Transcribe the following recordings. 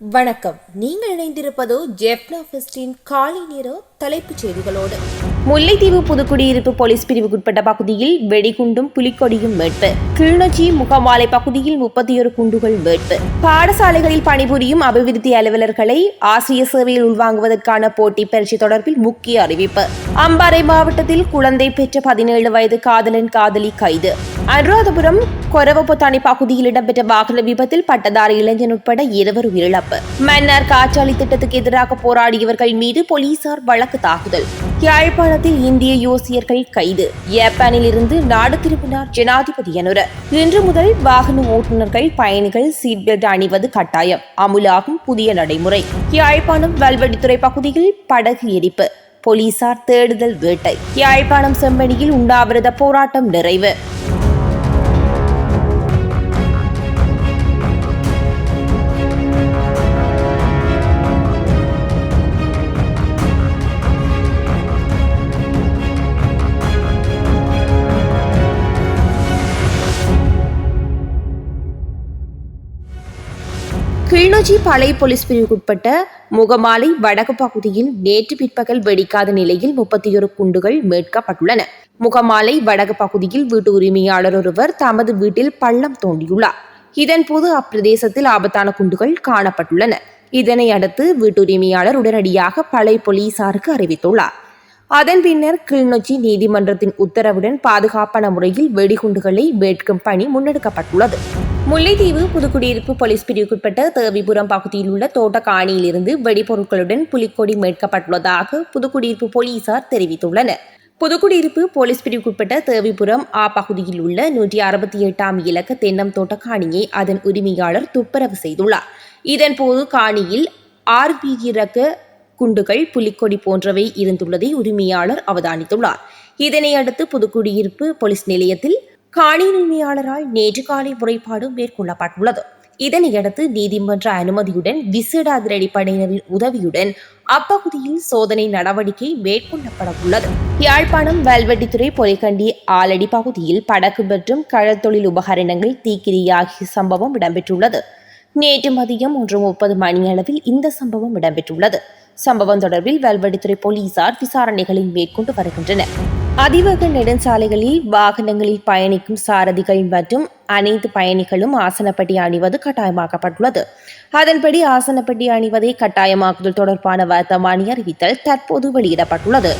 வணக்கம். நீங்கள் இணைந்திருப்பது ஜெப்னா ஃபெஸ்டின் காலை நேர தலைப்புச் செய்திகளோடு. முல்லைத்தீவு புதுக்குடியிருப்பு போலீஸ் பிரிவுக்குட்பட்ட பகுதியில் வெடிகுண்டும் புலிக்கொடியும் மீட்பு. கிளிநொச்சி முகமாலை பகுதியில் முப்பத்தி ஒரு குண்டுகள் மீட்பு. பாடசாலைகளில் பணிபுரியும் அபிவிருத்தி அலுவலர்களை ஆசிரியர் சேவையில் உள்வாங்குவதற்கான போட்டி பயிற்சி தொடர்பில் முக்கிய அறிவிப்பு. அம்பாறை மாவட்டத்தில் குழந்தை பெற்ற பதினேழு வயது காதலன் காதலி கைது. அனுராதபுரம் கொரவபொத்தானி பகுதியில் இடம்பெற்ற வாகன விபத்தில் பட்டதாரி இளைஞன் உட்பட இருவர் உயிரிழப்பு. மன்னார் காற்றாலை திட்டத்துக்கு எதிராக போராடியவர்கள் மீது போலீசார் வழக்கு தாக்குதல். யாழ்ப்பாணத்தில் இந்திய யோசியர்கள் கைது. ஜப்பானில் இருந்து நாடு திரும்பினார் ஜனாதிபதி அனுர. இன்று முதல் வாகன ஓட்டுநர்கள் பயணிகள் சீட் பெல்ட் அணிவது கட்டாயம். அமுலாகும் புதிய நடைமுறை. யாழ்ப்பாணம் வல்வெடித்துறை பகுதியில் படகு எரிப்பு போலீசார் தேடுதல் வேட்டை. யாழ்ப்பாணம் செம்பனியில் உண்ணாவிரத போராட்டம் நிறைவு. கிளிநொச்சி பழைய போலீஸ் பிரிவுக்குட்பட்ட முகமாலை வடக்கு பகுதியில் நேற்று பிற்பகல் வெடிக்காத நிலையில் முப்பத்தி ஒரு குண்டுகள் மீட்கப்பட்டுள்ளன. முகமாலை வடக்கு பகுதியில் வீட்டு உரிமையாளர் ஒருவர் தமது வீட்டில் பள்ளம் தோண்டியுள்ளார். இதன்போது அப்பிரதேசத்தில் ஆபத்தான குண்டுகள் காணப்பட்டுள்ளன. இதனை அடுத்து வீட்டுரிமையாளர் உடனடியாக பழைய போலீசாருக்கு அறிவித்துள்ளார். அதன் பின்னர் கிளிநொச்சி நீதிமன்றத்தின் உத்தரவுடன் பாதுகாப்பான முறையில் வெடிகுண்டுகளை மீட்கும் பணி முன்னெடுக்கப்பட்டுள்ளது. முல்லைத்தீவு புதுக்குடியிருப்பு போலீஸ் பிரிவுக்குட்பட்ட தேவிபுரம் பகுதியில் உள்ள தோட்டக்காணியிலிருந்து வெடிபொருட்களுடன் புலிக்கொடி மீட்கப்பட்டுள்ளதாக புதுக்குடியிருப்பு போலீசார் தெரிவித்துள்ளனர். புதுக்குடியிருப்பு போலீஸ் பிரிவுக்குட்பட்ட தேவிபுரம் ஆ பகுதியில் உள்ள நூற்றி அறுபத்தி எட்டாம் இலக்க தென்னம் தோட்டக்காணியை அதன் உரிமையாளர் துப்புரவு செய்துள்ளார். இதன்போது காணியில் ஆர்பி ரக குண்டுகள் புலிக்கொடி போன்றவை இருந்துள்ளதை உரிமையாளர் அவதானித்துள்ளார். இதனை அடுத்து புதுக்குடியிருப்பு போலீஸ் நிலையத்தில் காணி உரிமையாளரால் நேற்று காலை முறைப்பாடு மேற்கொள்ளப்பட்டுள்ளது. இதனையடுத்து நீதிமன்ற அனுமதியுடன் விசேட அதிரடிப்படையினரின் உதவியுடன் அப்பகுதியில் சோதனை நடவடிக்கை மேற்கொள்ளப்பட உள்ளது யாழ்ப்பாணம் வல்வெட்டித்துறை பொலிகண்டி ஆலடி பகுதியில் படகு மற்றும் கழத்தொழில் உபகரணங்கள் தீக்கிரியாகிய சம்பவம் இடம்பெற்றுள்ளது. நேற்று மதியம் ஒன்று முப்பது மணியளவில் இந்த சம்பவம் இடம்பெற்றுள்ளது. சம்பவம் தொடர்பில் வல்வெட்டித்துறை போலீசார் விசாரணைகளை மேற்கொண்டு வருகின்றனர். அதிவேக நெடுஞ்சாலைகளில் வாகனங்களில் பயணிக்கும் சாரதிகள் மற்றும் அனைத்து பயணிகளும் ஆசனப்பட்டி அணிவது கட்டாயமாக்கப்பட்டுள்ளது. அதன்படி ஆசனப்பட்டி அணிவதை கட்டாயமாக்குதல் தொடர்பான வர்த்தமானி அறிவித்தல் தற்போது வெளியிடப்பட்டுள்ளது.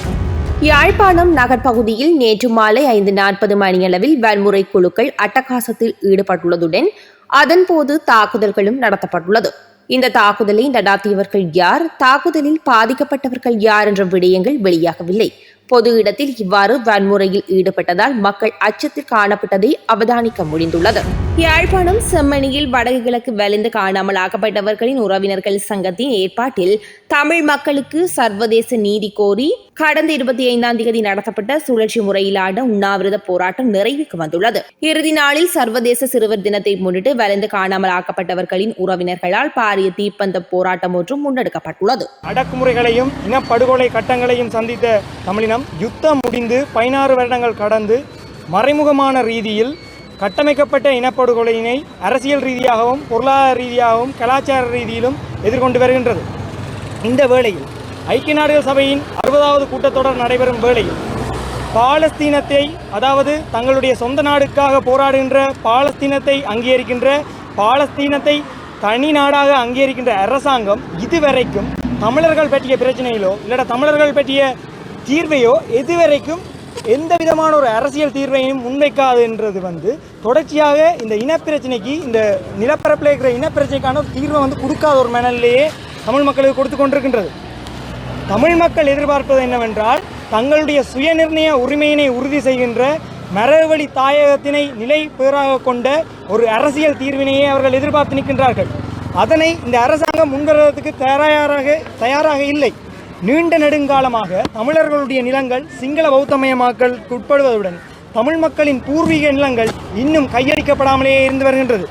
யாழ்ப்பாணம் நகர்ப்பகுதியில் நேற்று மாலை ஐந்து நாற்பது மணியளவில் வன்முறை குழுக்கள் அட்டகாசத்தில் ஈடுபட்டுள்ளதுடன் அதன்போது தாக்குதல்களும் நடத்தப்பட்டுள்ளது. இந்த தாக்குதலை நடாத்தியவர்கள் யார்? தாக்குதலில் பாதிக்கப்பட்டவர்கள் யார்? என்ற விடயங்கள் வெளியாகவில்லை. பொது இடத்தில் இவ்வாறு வன்முறையில் ஈடுபட்டதால் மக்கள் அச்சத்தில் காணப்பட்டதை அவதானிக்க முடிந்துள்ளது. யாழ்ப்பாணம் செம்மணியில் வடக்கு கிழக்கு வலிந்து காணாமல் ஆக்கப்பட்டவர்களின் உறவினர்கள் சங்கத்தின் ஏற்பாட்டில் தமிழ் மக்களுக்கு சர்வதேச நீதி கோரி கடந்த இருபத்தி ஐந்தாம் தேதி நடத்தப்பட்ட சுழற்சி முறையிலான உண்ணாவிரத போராட்டம் நிறைவுக்கு வந்துள்ளது. இறுதி நாளில் சர்வதேச சிறுவர் தினத்தை முன்னிட்டு வலிந்து காணாமல் ஆக்கப்பட்டவர்களின் உறவினர்களால் பாரிய தீப்பந்த போராட்டம் ஒன்றும் முன்னெடுக்கப்பட்டுள்ளது. அடக்குமுறைகளையும் இனப்படுகொலை கட்டங்களையும் சந்தித்த தமிழினம் யுத்தம் முடிந்து பதினாறு வருடங்கள் கடந்து மறைமுகமான ரீதியில் கட்டமைக்கப்பட்ட இனப்படுகொலையினை அரசியல் ரீதியாகவும் பொருளாதார ரீதியாகவும் கலாச்சார ரீதியிலும் எதிர்கொண்டு வருகின்றது. இந்த வேளையில் ஐக்கிய நாடுகள் சபையின் அறுபதாவது கூட்டத்தொடர் நடைபெறும் வேளையில் பாலஸ்தீனத்தை அதாவது தங்களுடைய சொந்த நாடுக்காக போராடுகின்ற பாலஸ்தீனத்தை அங்கீகரிக்கின்ற பாலஸ்தீனத்தை தனி நாடாக அங்கீகரிக்கின்ற அரசாங்கம் இதுவரைக்கும் தமிழர்கள் பற்றிய பிரச்சனையிலோ இல்லை தமிழர்கள் பற்றிய தீர்வையோ இதுவரைக்கும் எந்த விதமான ஒரு அரசியல் தீர்வையும் முன்வைக்காதுன்றது வந்து தொடர்ச்சியாக இந்த இனப்பிரச்சனைக்கு இந்த நிலப்பரப்பில் இருக்கிற இனப்பிரச்சனைக்கான தீர்வை வந்து கொடுக்காத ஒரு மனநிலையே தமிழ் மக்களுக்கு கொடுத்து கொண்டிருக்கின்றது. தமிழ் மக்கள் எதிர்பார்ப்பது என்னவென்றால் தங்களுடைய சுயநிர்ணய உரிமையினை உறுதி செய்கின்ற மரவழி தாயகத்தினை நிலை பேராக கொண்ட ஒரு அரசியல் தீர்வினையே அவர்கள் எதிர்பார்த்து நிற்கின்றார்கள். அதனை இந்த அரசாங்கம் முன்வருவதற்கு தயாராக தயாராக இல்லை. நீண்ட நெடுங்காலமாக தமிழர்களுடைய நிலங்கள் சிங்கள பௌத்தமயமாக்கலுக்கு உட்படுவதுடன் தமிழ் மக்களின் பூர்வீக நிலங்கள் இன்னும் கையளிக்கப்படாமலேயே இருந்து வருகின்றது.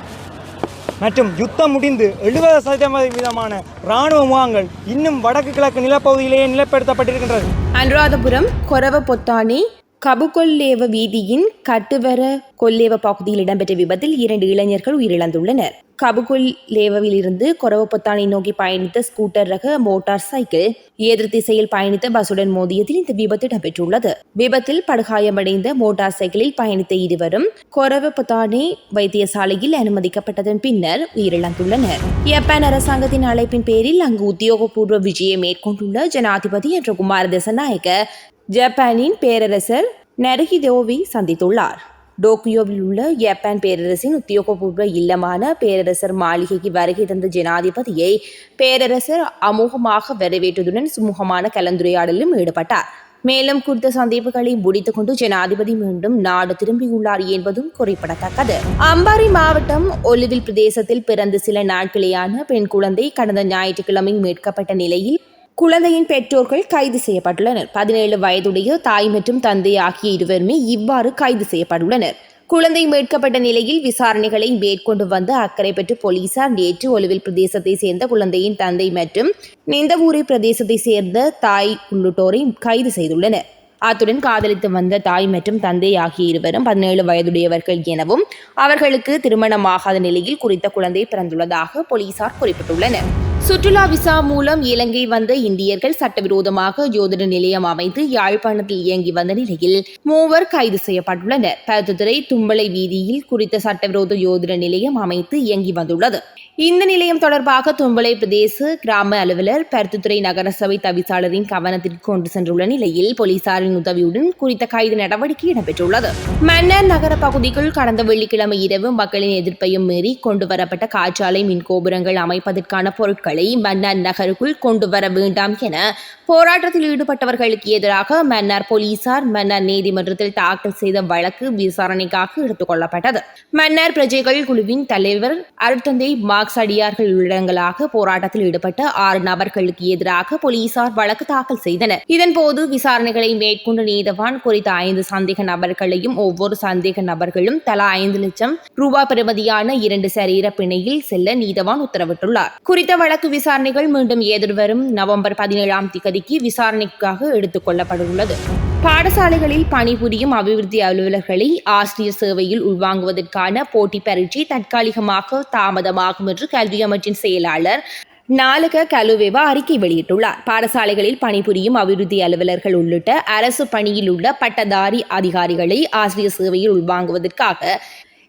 மற்றும் யுத்தம் முடிந்து எழுபது சதவீதமான இராணுவ முகாங்கள் இன்னும் வடக்கு கிழக்கு நிலப்பகுதியிலேயே நிலப்படுத்தப்பட்டிருக்கின்றது. அனுராதபுரம் கொரவ பொத்தானி கபுகொல்லேவ வீதியின் கட்டுவர கொல்லேவ பகுதியில் இடம்பெற்ற விபத்தில் இரண்டு இளைஞர்கள் உயிரிழந்துள்ளனர். கபுகுல் லேவவில் இருந்து கொரவப்பத்தானை நோக்கி பயணித்த ஸ்கூட்டர் ரக மோட்டார் சைக்கிள் எதிர் திசையில் பயணித்த பஸ்ஸுடன் மோதியதில் இந்த விபத்து இடம்பெற்றுள்ளது. விபத்தில் படுகாயமடைந்த மோட்டார் சைக்கிளில் பயணித்த இருவரும் கொரவப்பத்தானை வைத்தியசாலையில் அனுமதிக்கப்பட்டதன் பின்னர் உயிரிழந்துள்ளனர். ஜப்பான் அரசாங்கத்தின் அழைப்பின் பேரில் அங்கு உத்தியோகபூர்வ விஜயம் மேற்கொண்டுள்ள ஜனாதிபதி என்ற குமார திசநாயக்க ஜப்பானின் பேரரசர் நருஹிதோவை சந்தித்துள்ளார். டோக்கியோவில் உள்ள ஜப்பான் பேரரசின் உத்தியோகபூர்வ இல்லமான பேரரசர் மாளிகைக்கு வருகை தந்த ஜனாதிபதியை பேரரசர் அமோகமாக வரவேற்றதுடன் சுமூகமான கலந்துரையாடலிலும் ஈடுபட்டார். மேலும் குறித்த சந்திப்புகளை முடித்துக் கொண்டு ஜனாதிபதி மீண்டும் நாடு திரும்பியுள்ளார் என்பதும் குறிப்பிடத்தக்கது. அம்பாறை மாவட்டம் ஒலுவில் பிரதேசத்தில் பிறந்த சில நாட்களேயான பெண் குழந்தை கடந்த ஞாயிற்றுக்கிழமை மீட்கப்பட்ட நிலையில் குழந்தையின் பெற்றோர்கள் கைது செய்யப்பட்டுள்ளனர். பதினேழு வயதுடைய தாய் மற்றும் தந்தை ஆகிய இருவருமே இவ்வாறு கைது செய்யப்பட்டுள்ளனர். குழந்தை மீட்கப்பட்ட நிலையில் விசாரணைகளை மேற்கொண்டு வந்த அக்கறை பெற்ற போலீசார் நேற்று ஒலுவில் பிரதேசத்தை சேர்ந்த குழந்தையின் தந்தை மற்றும் நிந்தவூரை பிரதேசத்தை சேர்ந்த தாய் உள்ளிட்டோரை கைது செய்துள்ளனர். அத்துடன் காதலித்து வந்த தாய் மற்றும் தந்தை ஆகிய இருவரும் பதினேழு வயதுடையவர்கள் எனவும் அவர்களுக்கு திருமணமாகாத நிலையில் குறித்த குழந்தை பிறந்துள்ளதாக போலீசார் குறிப்பிட்டுள்ளனர். சுற்றுலா விசா மூலம் இலங்கை வந்த இந்தியர்கள் சட்டவிரோதமாக ஜோதிட நிலையம் அமைத்து யாழ்ப்பாணத்தில் இயங்கி வந்த நிலையில் மூவர் கைது செய்யப்பட்டுள்ளனர். பருத்துத்துறை தும்பளை வீதியில் குறித்த சட்டவிரோத ஜோதிட நிலையம் அமைத்து இயங்கி வந்துள்ளது. இந்த நிலையம் தொடர்பாக தும்பளை பிரதேச கிராம அலுவலர் பருத்துத்துறை நகரசபை தவிசாளரின் கவனத்திற்கு கொண்டு சென்றுள்ள நிலையில் போலீசாரின் உதவியுடன் குறித்த கைது நடவடிக்கை இடம்பெற்றுள்ளது. மன்னர் நகர பகுதிக்குள் கடந்த வெள்ளிக்கிழமை இரவு மக்களின் எதிர்ப்பையும் மீறி கொண்டுவரப்பட்ட காற்றாலை மின் கோபுரங்கள் அமைப்பதற்கான பொருட்களை மன்னர் நகருக்குள் கொண்டு வர வேண்டாம் என போராட்டத்தில் ஈடுபட்டவர்களுக்கு எதிராக மன்னார் போலீசார் மன்னர் நீதிமன்றத்தில் தாக்கல் செய்த வழக்கு விசாரணைக்காக எடுத்துக் கொள்ளப்பட்டது. மன்னார் பிரஜைகள் குழுவின் தலைவர் அருட்தந்தை மார்க் அடியார்கள் உள்ளடங்கலாக போராட்டத்தில் ஈடுபட்ட ஆறு நபர்களுக்கு எதிராக போலீசார் வழக்கு தாக்கல் செய்தனர். இதன்போது விசாரணைகளை மேற்கொண்ட நீதவான் குறித்த ஐந்து சந்தேக நபர்களையும் ஒவ்வொரு சந்தேக நபர்களும் தலா ஐந்து லட்சம் ரூபாய் பெறுமதியான இரண்டு சரீர பிணையில் செல்ல நீதவான் உத்தரவிட்டுள்ளார். குறித்த வழக்கு விசாரணைகள் மீண்டும் எதிர்வரும் நவம்பர் பதினேழாம் திகதிக்கு விசாரணைக்காக எடுத்துக் கொள்ளப்படவுள்ளது. பாடசாலைகளில் பணிபுரியும் அபிவிருத்தி அலுவலர்களை ஆசிரியர் சேவையில் உள்வாங்குவதற்கான போட்டி பரீட்சை தற்காலிகமாக தாமதமாகும் என்று கல்வி அமைச்சின் செயலாளர் நாலக கலுவேவா அறிக்கை வெளியிட்டுள்ளார். பாடசாலைகளில் பணிபுரியும் அபிவிருத்தி அலுவலர்கள் உள்ளிட்ட அரசு பணியில் உள்ள பட்டதாரி அதிகாரிகளை ஆசிரியர் சேவையில் உள்வாங்குவதற்காக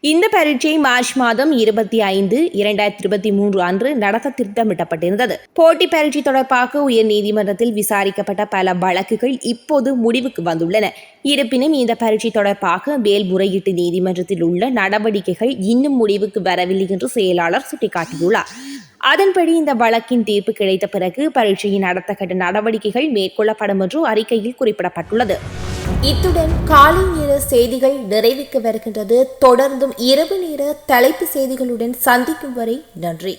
இந்த பரீட்சை மார்ச் மாதம் இருபத்தி ஐந்து இரண்டாயிரத்தி இருபத்தி மூன்று அன்று நடத்த திட்டமிட்டப்பட்டிருந்தது. போட்டி பரீட்சை தொடர்பாக உயர் நீதிமன்றத்தில் விசாரிக்கப்பட்ட பல வழக்குகள் இப்போது முடிவுக்கு வந்துள்ளன. இருப்பினும் இந்த பரீட்சை தொடர்பாக மேல்முறையீட்டு நீதிமன்றத்தில் உள்ள நடவடிக்கைகள் இன்னும் முடிவுக்கு வரவில்லை என்று செயலாளர் சுட்டிக்காட்டியுள்ளார். அதன்படி இந்த வழக்கின் தீர்ப்பு கிடைத்த பிறகு பரீட்சையின் நடத்த கட்ட நடவடிக்கைகள் மேற்கொள்ளப்படும் என்று அறிக்கையில் குறிப்பிடப்பட்டுள்ளது. இத்துடன் காலை நேர செய்திகள் நிறைவுக்கு வருகின்றது. தொடர்ந்தும் இரவு நேர தலைப்பு செய்திகளுடன் சந்திக்கும் வரை நன்றி.